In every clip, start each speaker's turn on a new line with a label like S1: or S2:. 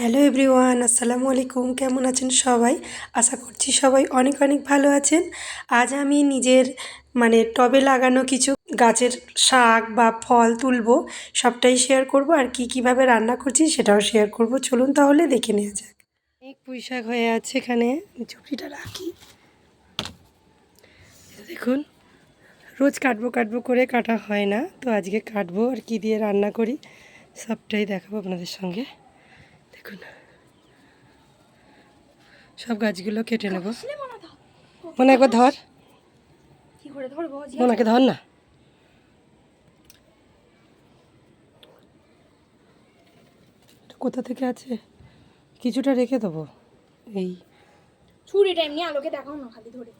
S1: Hello everyone, আসসালামু আলাইকুম। কেমন আছেন সবাই? আশা করছি সবাই অনেক অনেক ভালো আছেন। আজ আমি নিজের মানে টবে লাগানো কিছু গাছের শাক বা ফল তুলবো, সবটাই শেয়ার করব আর কি কীভাবে রান্না করছি সেটাও শেয়ার করব। চলুন তাহলে দেখে নেওয়া যাক। অনেক পুঁই শাক হয়ে আছে এখানে চুপিটা রাখি। দেখুন, রোজ কাটবো কাটবো করে কাটা হয় না, তো আজকে কাটবো আর কি দিয়ে রান্না করি, সবটাই দেখাবো আপনাদের সঙ্গে। দেখুন সব গাছগুলো কেটে নেব। মনে একবার ধর। মোনাকে ধর না। কোথা থেকে আছে? কিছুটা রেখে দেবো। এই।
S2: ছুরিটা এমনি আলোকে দেখাও না খালি ধরে।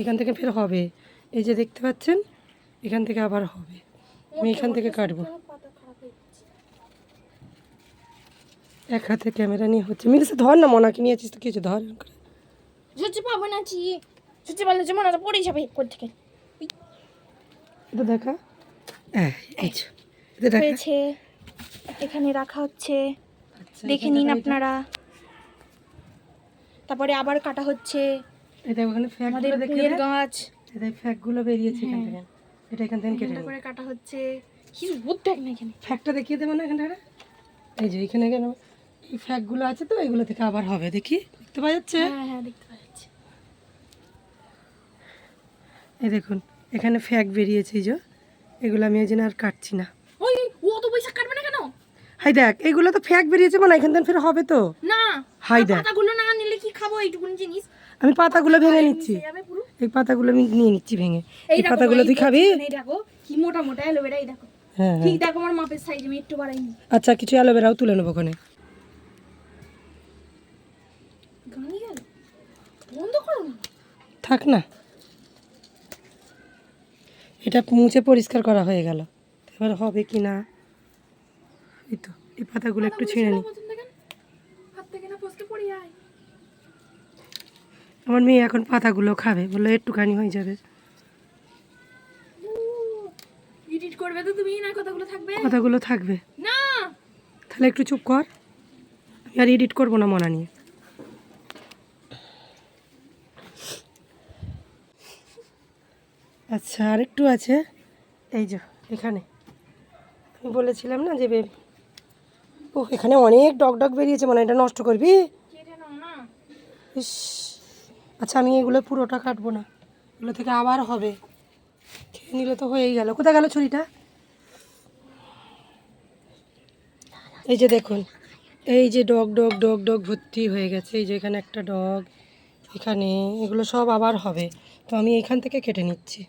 S1: এখান থেকে ফের হবে। এই যে দেখতে পাচ্ছেন? এখান থেকে আবার হবে। আমি এখান থেকে কাটবো।
S2: হয়ে
S1: এক হাতে ক্যামেরা নিয়ে হচ্ছে। মিলিসে ধর না মোনাকে নিয়েছিস তো কিছু ধর।
S2: পাবো না চি পারলে যে মনে পড়ে যাবে থেকে।
S1: এটা দেখা। হ্যাঁ এটা দেখা।
S2: হয়েছে। এখানে রাখা হচ্ছে।
S1: আচ্ছা,
S2: দেখে নিন আপনারা। তারপরে আবার কাটা হচ্ছে।
S1: এটা ওখানে ফ্যাক
S2: আমাদের গাছ।
S1: এটা ফ্যাকগুলো বেরিয়েছে এখান থেকে। এটা এখান থেকে কেটে
S2: করে কাটা হচ্ছে। কিছু বুদ্ধ দেখ না এখানে?
S1: ফ্যাকটা দেখিয়ে দেবো না এখানটা? এই যে এখানে কেন? এই ফ্যাকগুলো আছে তো এগুলো থেকে আবার হবে দেখি? দেখতে পাওয়া যাচ্ছে?
S2: হ্যাঁ হ্যাঁ দেখতে পাওয়া যাচ্ছে।
S1: এই দেখুন এখানে ফ্যাক বেরিয়েছে এই যে। এগুলো আমি এই জন্য আর কাটছি না।
S2: ওই ও তো পয়সা কাটবে না কেন?
S1: হাই দেখ এগুলো তো ফ্যাক বেরিয়েছে মানে এখান থেকে ফের হবে তো।
S2: না
S1: হাই দেখ।
S2: পাতাগুলো না নিলে কি খাব এইটুকুন জিনিস?
S1: আমি পাতাগুলো ভেঙে নিচ্ছি।
S2: পুরো
S1: এই পাতাগুলো আমি নিয়ে নিচ্ছি ভেঙে। এই পাতাগুলো তুই খাবি?
S2: কি মোটা মোটা অ্যালোভেরা এই দেখো।
S1: হ্যাঁ
S2: ঠিক
S1: হ্যাঁ
S2: দেখো আমার মাপের সাইজ আমি একটু বাড়াইনি
S1: আচ্ছা কিছু অ্যালোভেরাও তুলে নেব ওখানে।
S2: বন্ধ করো না।
S1: থাক না। এটা মুছে পরিষ্কার করা হয়ে গেল। এবার হবে কি না? এই তো এই পাতাগুলো একটু ছিঁড়ে নিই
S2: পছন্দ দেখেন হাত থেকে না ফসকে পড়ে যায়
S1: আমার মেয়ে এখন পাতাগুলো খাবে বলল একটুখানি হয়ে যাবে।
S2: এডিট করবে তো তুমি না কথাগুলো থাকবে? না!
S1: তাহলে একটু চুপ কর আমি আর এডিট করব না মনা নিয়ে। আচ্ছা আর একটু আছে। এই যে এখানে। আমি বলেছিলাম না যে বে- ও এখানে অনেক ডগ ডগ বেরিয়েছে মানে এটা নষ্ট করবি? ইস। আচ্ছা আমি এগুলো পুরোটা কাটবো না। এগুলো থেকে আবার হবে। খেয়ে নিলে তো হয়েই গেল। কোথায় গেল ছুরিটা? এই যে দেখুন, এই যে ডগ ডগ ডগ ডগ ভর্তি হয়ে গেছে। এই যে এখানে একটা ডগ, এখানে এগুলো সব আবার হবে। তো আমি এখান থেকে কেটে নিচ্ছি।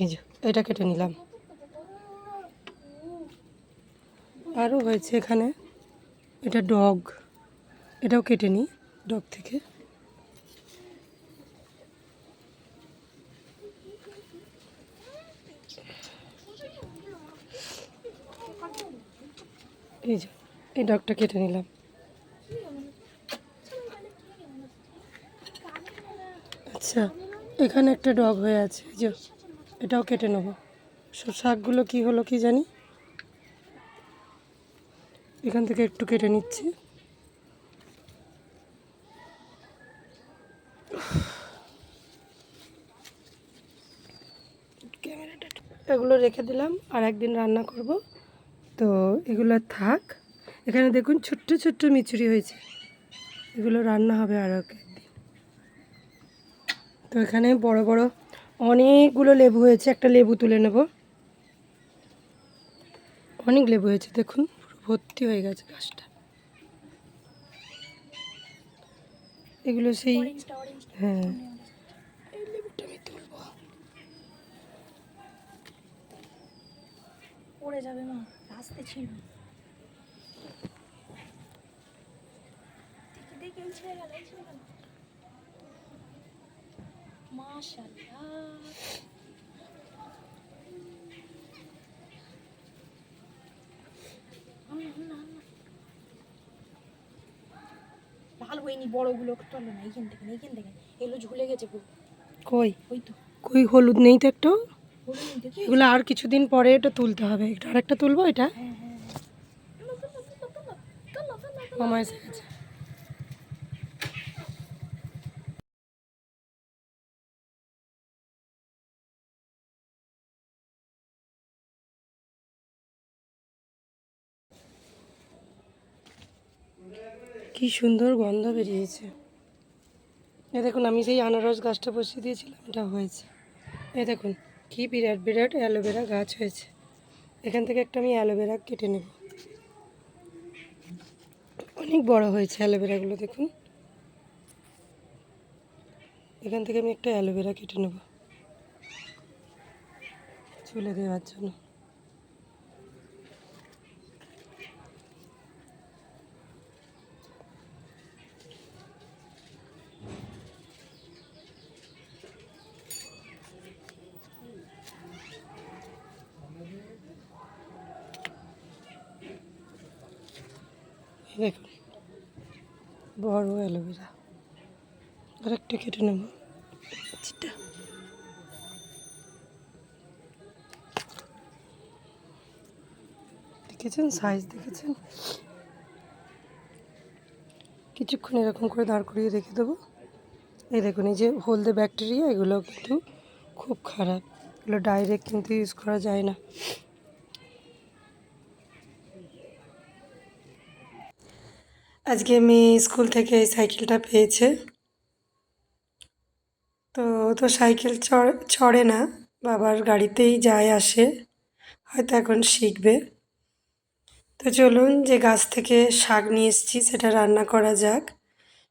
S1: এই যে, এটা কেটে নিলাম। আরও হয়েছে এখানে। এটা ডগ। এটাও কেটে নিই ডগ থেকে। এই যে, এই ডগটা কেটে নিলাম। আচ্ছা এখানে একটা ডগ হয়ে আছে যে, এটাও কেটে নেব। সব শাকগুলো কি হলো কি জানি? এখান থেকে একটু কেটে নিচ্ছি। এগুলো রেখে দিলাম আর একদিন রান্না করব। তো এগুলো থাক। এখানে দেখুন ছোট্ট ছোট্ট মিচুরি হয়েছে। এগুলো রান্না হবে আরও একদিন। তো এখানে বড় বড় অনেকগুলো লেবু হয়েছে। একটা লেবু তুলে নেব। অনেক লেবু হয়েছে দেখুন ভর্তি হয়ে গেছে গাছটা। এগুলো সেই হ্যাঁ এই লেবুটা আমি তুলবো
S2: পড়ে যাবে মা রাস্তে ছিল। দেখে দেখে এই ছেড়ে গেল এই ছেড়ে গেল। মাশাআল্লাহ। আম, আম না, লাল হয়নি বড়গুলো না এইখান থেকে এইখান থেকে। এগুলো ঝুলে গেছে
S1: কই?
S2: ওই তো।
S3: কই হলুদ নেই তো একটু? এগুলো আর কিছুদিন পরে এটা তুলতে হবে। এটা আরেকটা তুলবো এটা? মামা এসে গেছে। কি সুন্দর গন্ধ বেরিয়েছে। এ দেখুন, আমি সেই আনারস গাছটা বসিয়ে দিয়েছিলাম, এটা হয়েছে। এ দেখুন কি বিরাট বিরাট অ্যালোভেরা গাছ হয়েছে। এখান থেকে একটা আমি অ্যালোভেরা কেটে নেব। অনেক বড় হয়েছে অ্যালোভেরাগুলো, দেখুন। এখান থেকে আমি একটা অ্যালোভেরা কেটে নেব। চলে দেওয়ার জন্য এই দেখুন বড় অ্যালোভেরা। আর একটা কেটে নেব। চিটা দেখেছেন? সাইজ দেখেছেন? কিছুক্ষণ এরকম করে দাঁড় করিয়ে রেখে দেবো। এই দেখুন এই যে হলদে ব্যাকটেরিয়া এগুলো কিন্তু খুব খারাপ। এগুলো ডাইরেক্ট কিন্তু ইউজ করা যায় না। আজকে মেয়ে স্কুল থেকে এই সাইকেলটা পেয়েছে। তো তো সাইকেল চড় না, বাবার গাড়িতেই যায়, আসে, হয়তো এখন শিখবে। তো চলুন যে গাছ থেকে শাক নিয়ে এসেছি, সেটা রান্না করা যাক।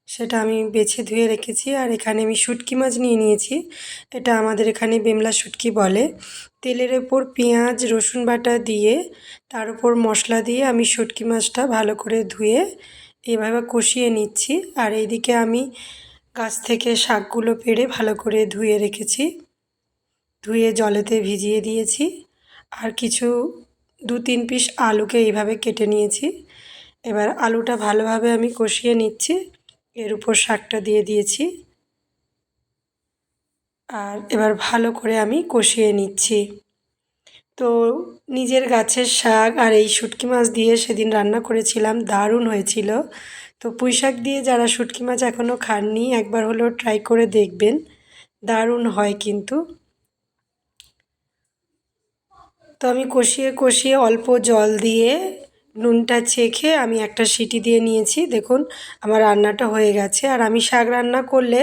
S3: সেটা আমি বেছে ধুয়ে রেখেছি, আর এখানে আমি শুটকি মাছ নিয়ে নিয়েছি। এটা আমাদের এখানে বেমলা শুটকি বলে। তেলের ওপর পেঁয়াজ, রসুন বাটা দিয়ে, তার উপর মশলা দিয়ে আমি শুটকি মাছটা ভালো করে ধুয়ে এভাবে কষিয়ে নিচ্ছি আর এইদিকে আমি গাছ থেকে শাকগুলো পেড়ে ভালো করে ধুয়ে রেখেছি। ধুয়ে জলেতে ভিজিয়ে দিয়েছি আর কিছু দু তিন পিস আলুকে এইভাবে কেটে নিয়েছি। এবার আলুটা ভালোভাবে আমি কষিয়ে নিচ্ছি, এর উপর শাকটা দিয়ে দিয়েছি। আর এবার ভালো করে আমি কষিয়ে নিচ্ছি। তো নিজের গাছের শাক আর এই শুটকি মাছ দিয়ে সেদিন রান্না করেছিলাম, দারুণ হয়েছিল। তো পুঁই শাক দিয়ে যারা শুটকি মাছ এখনও খাননি, একবার হলেও ট্রাই করে দেখবেন, দারুণ হয় কিন্তু। তো আমি কষিয়ে কষিয়ে অল্প জল দিয়ে নুনটা চেখে আমি একটা সিটি দিয়ে নিয়েছি, দেখুন আমার রান্নাটা হয়ে গেছে। আর আমি শাক রান্না করলে,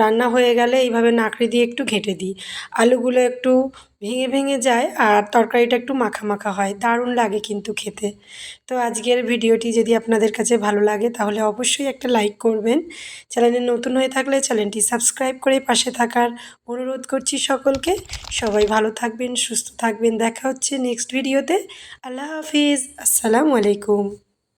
S3: রান্না হয়ে গেলে এইভাবে নাকড়ি দিয়ে একটু ঘেঁটে দিই। আলুগুলো একটু ভেঙে ভেঙে যায় আর তরকারিটা একটু মাখা মাখা হয়। দারুণ লাগে কিন্তু খেতে। তো আজকের ভিডিওটি যদি আপনাদের কাছে ভালো লাগে তাহলে অবশ্যই একটা লাইক করবেন। চ্যানেলে নতুন হয়ে থাকলে চ্যানেলটি সাবস্ক্রাইব করে পাশে থাকার অনুরোধ করছি সকলকে। সবাই ভালো থাকবেন, সুস্থ থাকবেন। দেখা হচ্ছে নেক্সট ভিডিওতে। আল্লাহ হাফিজ। আসসালামু আলাইকুম।